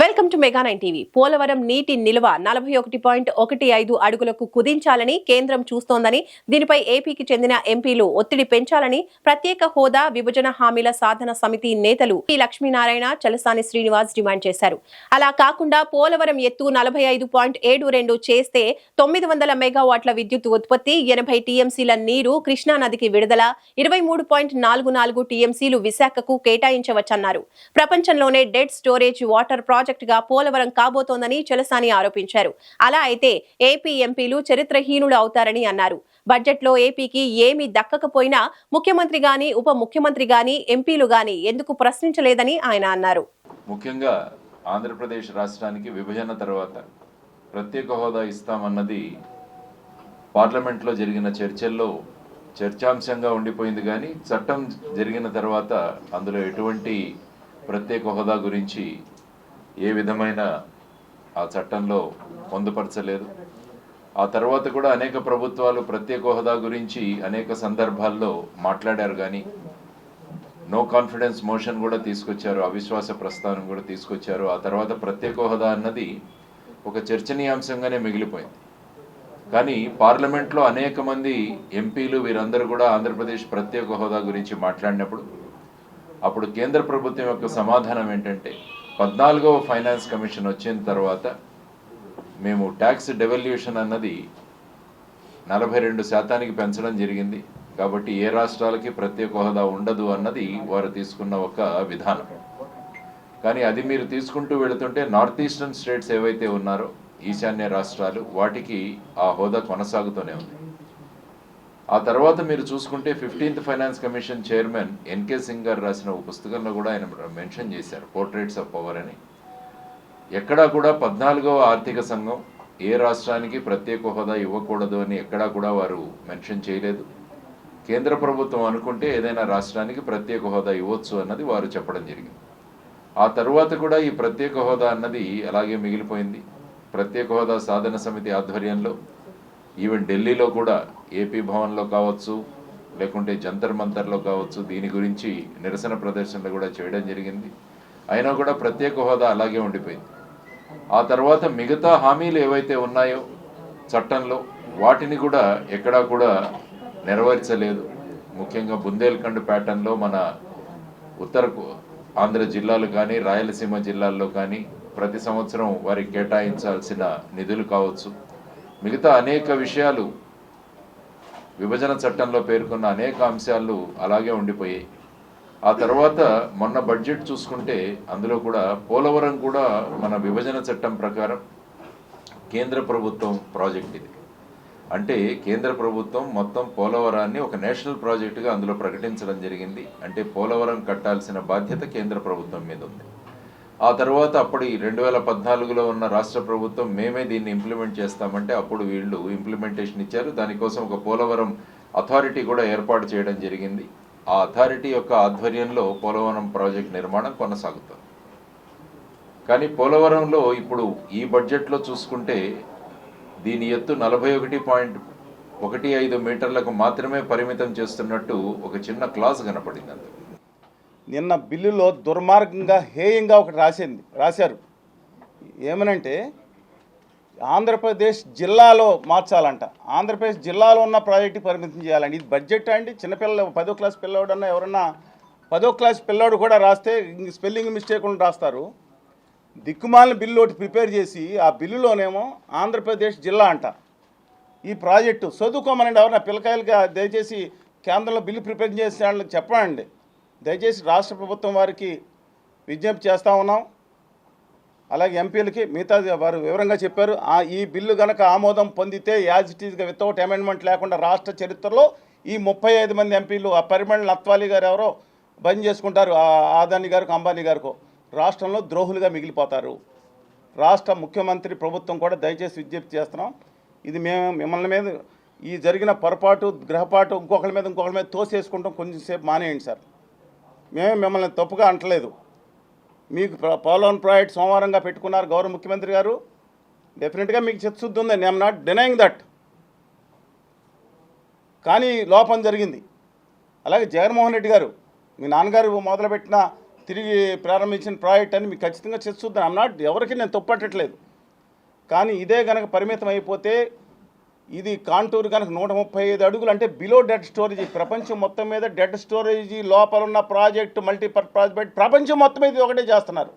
Welcome to mega nine TV. Polavaram నీటి నిల్వ నలభై ఒకటి పాయింట్ ఒకటి ఐదు అడుగులకు కుదించాలని కేంద్రం చూస్తోందని దీనిపై ఏపీకి చెందిన ఎంపీలు ఒత్తిడి పెంచాలని ప్రత్యేక హోదా విభజన హామీల సాధన సమితి నేతలు పి లక్ష్మీనారాయణ చలసాని శ్రీనివాస్ డిమాండ్ చేశారు. అలా కాకుండా పోలవరం ఎత్తు నలభై ఐదు పాయింట్ ఏడు రెండు చేస్తే తొమ్మిది వందల మెగావాట్ల విద్యుత్ ఉత్పత్తి ఎనభై టీఎంసీల నీరు కృష్ణా నదికి విడుదల ఇరవై మూడు పాయింట్ నాలుగు నాలుగు టీఎంసీలు విశాఖకు కేటాయించవచ్చన్నారు. ప్రపంచంలోనే డెడ్ స్టోరేజ్ వాటర్ ప్రాజెక్ట్ ప్రాజెక్టుగా పోలవరం కాబోతోందని చలసాని ఆరోపించారు. అలా అయితే ఏపీ ఎంపీలు చరిత్రహీనులు అవుతారని అన్నారు. బడ్జెట్లో ఏపీకి ఏమీ దక్కకపోయినా ముఖ్యమంత్రి గాని ఉప ముఖ్యమంత్రి గాని ఎంపీలు గాని ఎందుకు ప్రశ్నించలేదని ఆయన అన్నారు. ముఖ్యంగా ఆంధ్రప్రదేశ్ రాష్ట్రానికి విభజన తర్వాత ప్రత్యేక హోదా ఇస్తామన్నది పార్లమెంట్లో జరిగిన చర్చల్లో చర్చాంశంగా ఉండిపోయింది కానీ చట్టం జరిగిన తర్వాత అందులో ఎటువంటి ప్రత్యేక హోదా గురించి ఏ విధమైన ఆ చట్టంలో పొందుపరచలేదు. ఆ తర్వాత కూడా అనేక ప్రభుత్వాలు ప్రత్యేక హోదా గురించి అనేక సందర్భాల్లో మాట్లాడారు కానీ నో కాన్ఫిడెన్స్ మోషన్ కూడా తీసుకొచ్చారు అవిశ్వాస ప్రస్తావన కూడా తీసుకొచ్చారు. ఆ తర్వాత ప్రత్యేక హోదా అన్నది ఒక చర్చనీయాంశంగానే మిగిలిపోయింది. కానీ పార్లమెంట్లో అనేక మంది ఎంపీలు వీరందరూ కూడా ఆంధ్రప్రదేశ్ ప్రత్యేక హోదా గురించి మాట్లాడినప్పుడు అప్పుడు కేంద్ర ప్రభుత్వం యొక్క సమాధానం ఏంటంటే పద్నాలుగవ ఫైనాన్స్ కమిషన్ వచ్చిన తర్వాత మేము ట్యాక్స్ డెవల్యూషన్ అన్నది నలభై రెండు శాతానికి పెంచడం జరిగింది. కాబట్టి ఏ రాష్ట్రాలకి ప్రత్యేక హోదా ఉండదు అన్నది వారు తీసుకున్న ఒక విధానం. కానీ అది మీరు తీసుకుంటూ వెళుతుంటే నార్త్ ఈస్టర్న్ స్టేట్స్ ఏవైతే ఉన్నారో ఈశాన్య రాష్ట్రాలు వాటికి ఆ హోదా కొనసాగుతూనే ఉంది. ఆ తర్వాత మీరు చూసుకుంటే fifteenth finance commission chairman NK Singh గారు రాసిన ఒక పుస్తకంలో కూడా ఆయన మెన్షన్ చేశారు పోర్ట్రేట్స్ ఆఫ్ పవర్ అని. ఎక్కడా కూడా పద్నాలుగవ ఆర్థిక సంఘం ఏ రాష్ట్రానికి ప్రత్యేక హోదా ఇవ్వకూడదు అని ఎక్కడా కూడా వారు మెన్షన్ చేయలేదు. కేంద్ర ప్రభుత్వం అనుకుంటే ఏదైనా రాష్ట్రానికి ప్రత్యేక హోదా ఇవ్వచ్చు అన్నది వారు చెప్పడం జరిగింది. ఆ తర్వాత కూడా ఈ ప్రత్యేక హోదా అన్నది అలాగే మిగిలిపోయింది. ప్రత్యేక హోదా సాధన సమితి ఆధ్వర్యంలో ఈవెన్ ఢిల్లీలో కూడా ఏపీ భవన్లో కావచ్చు లేకుంటే జంతర్ మంతర్లో కావచ్చు దీని గురించి నిరసన ప్రదర్శనలు కూడా చేయడం జరిగింది. అయినా కూడా ప్రత్యేక హోదా అలాగే ఉండిపోయింది. ఆ తర్వాత మిగతా హామీలు ఏవైతే ఉన్నాయో చట్టంలో వాటిని కూడా ఎక్కడా కూడా నెరవేర్చలేదు. ముఖ్యంగా బుందేల్ఖండ్ ప్యాటర్న్లో మన ఉత్తర ఆంధ్ర జిల్లాలు కానీ రాయలసీమ జిల్లాల్లో కానీ ప్రతి సంవత్సరం వారికి కేటాయించాల్సిన నిధులు కావచ్చు. మిగతా అనేక విషయాలు విభజన చట్టంలో పేర్కొన్న అనేక అంశాలు అలాగే ఉండిపోయాయి. ఆ తర్వాత మొన్న బడ్జెట్ చూసుకుంటే అందులో కూడా పోలవరం కూడా మన విభజన చట్టం ప్రకారం కేంద్ర ప్రభుత్వం ప్రాజెక్ట్ ఇది. అంటే కేంద్ర ప్రభుత్వం మొత్తం పోలవరాన్ని ఒక నేషనల్ ప్రాజెక్టుగా అందులో ప్రకటించడం జరిగింది. అంటే పోలవరం కట్టాల్సిన బాధ్యత కేంద్ర ప్రభుత్వం మీద ఉంది. ఆ తర్వాత అప్పుడు ఈ రెండు వేల పద్నాలుగులో ఉన్న రాష్ట్ర ప్రభుత్వం మేమే దీన్ని ఇంప్లిమెంట్ చేస్తామంటే అప్పుడు వీళ్ళు ఇంప్లిమెంటేషన్ ఇచ్చారు. దానికోసం ఒక పోలవరం అథారిటీ కూడా ఏర్పాటు చేయడం జరిగింది. ఆ అథారిటీ యొక్క ఆధ్వర్యంలో పోలవరం ప్రాజెక్ట్ నిర్మాణం కొనసాగుతుంది. కానీ పోలవరంలో ఇప్పుడు ఈ బడ్జెట్లో చూసుకుంటే దీని ఎత్తు నలభై ఒకటి పాయింట్ ఒకటి ఐదు మీటర్లకు మాత్రమే పరిమితం చేస్తున్నట్టు ఒక చిన్న క్లాస్ కనపడింది అందుకు. నిన్న బిల్లులో దుర్మార్గంగా హేయంగా ఒకటి రాసింది రాశారు. ఏమనంటే ఆంధ్రప్రదేశ్ జిల్లాలో మార్చాలంట. ఆంధ్రప్రదేశ్ జిల్లాలో ఉన్న ప్రాజెక్టు పరిమితం చేయాలండి ఇది బడ్జెట్ అండి. చిన్నపిల్ల పదో క్లాస్ పిల్లవాడన్నా ఎవరన్నా పదో క్లాస్ పిల్లోడు కూడా రాస్తే స్పెల్లింగ్ మిస్టేక్ ఉండి రాస్తారు. దిక్కుమాలిన బిల్లు ఒకటి ప్రిపేర్ చేసి ఆ బిల్లులోనేమో ఆంధ్రప్రదేశ్ జిల్లా అంట. ఈ ప్రాజెక్టు చదువుకోమనండి ఎవరన్నా పిల్లకాయలుగా దయచేసి కేంద్రంలో బిల్లు ప్రిపేర్ చేసే వాళ్ళకి చెప్పండి. దయచేసి రాష్ట్ర ప్రభుత్వం వారికి విజ్ఞప్తి చేస్తూ ఉన్నాం. అలాగే ఎంపీలకి మిగతా వారు వివరంగా చెప్పారు. ఆ ఈ బిల్లు కనుక ఆమోదం పొందితే యాజ్ ఇట్ వితౌట్ అమెండ్మెంట్ లేకుండా రాష్ట్ర చరిత్రలో ఈ ముప్పై ఐదు మంది ఎంపీలు ఆ పరిమళ నత్వాలి గారు ఎవరో బంద్ చేసుకుంటారు. ఆదాని గారికి అంబానీ గారికి. రాష్ట్రంలో ద్రోహులుగా మిగిలిపోతారు. రాష్ట్ర ముఖ్యమంత్రి ప్రభుత్వం కూడా దయచేసి విజ్ఞప్తి చేస్తున్నాం. ఇది మేము మిమ్మల్ని మీద ఈ జరిగిన పొరపాటు గ్రహపాటు ఇంకొకరి మీద ఇంకొకరి మీద తోసేసుకుంటాం. కొంచెంసేపు మానేయండి సార్. మేమే మిమ్మల్ని తప్పుగా అంటలేదు. మీకు పోలోన్ ప్రాజెక్ట్ సోమవారంగా పెట్టుకున్నారు గౌరవ ముఖ్యమంత్రి గారు. డెఫినెట్గా మీకు చిత్తశుద్ధి ఉంది. ఐఎమ్ నాట్ డినయింగ్ దట్ కానీ లోపం జరిగింది. అలాగే జగన్మోహన్ రెడ్డి గారు మీ నాన్నగారు మొదలుపెట్టిన తిరిగి ప్రారంభించిన ప్రాజెక్ట్ అని మీకు ఖచ్చితంగా చిత్తశుద్ధి చూద్దాం ఐమ్ నాట్ ఎవరికి నేను తప్పట్టట్లేదు కానీ ఇదే కనుక పరిమితం అయిపోతే ఇది కాంటూర్ కనుక నూట ముప్పై ఐదు అడుగులు అంటే బిలో డెడ్ స్టోరేజ్ ప్రపంచం మొత్తం మీద డెడ్ స్టోరేజీ లోపల ఉన్న ప్రాజెక్ట్ మల్టీపర్ ప్రాజెక్ట్ ప్రపంచం మొత్తం మీద ఇది ఒకటే చేస్తున్నారు.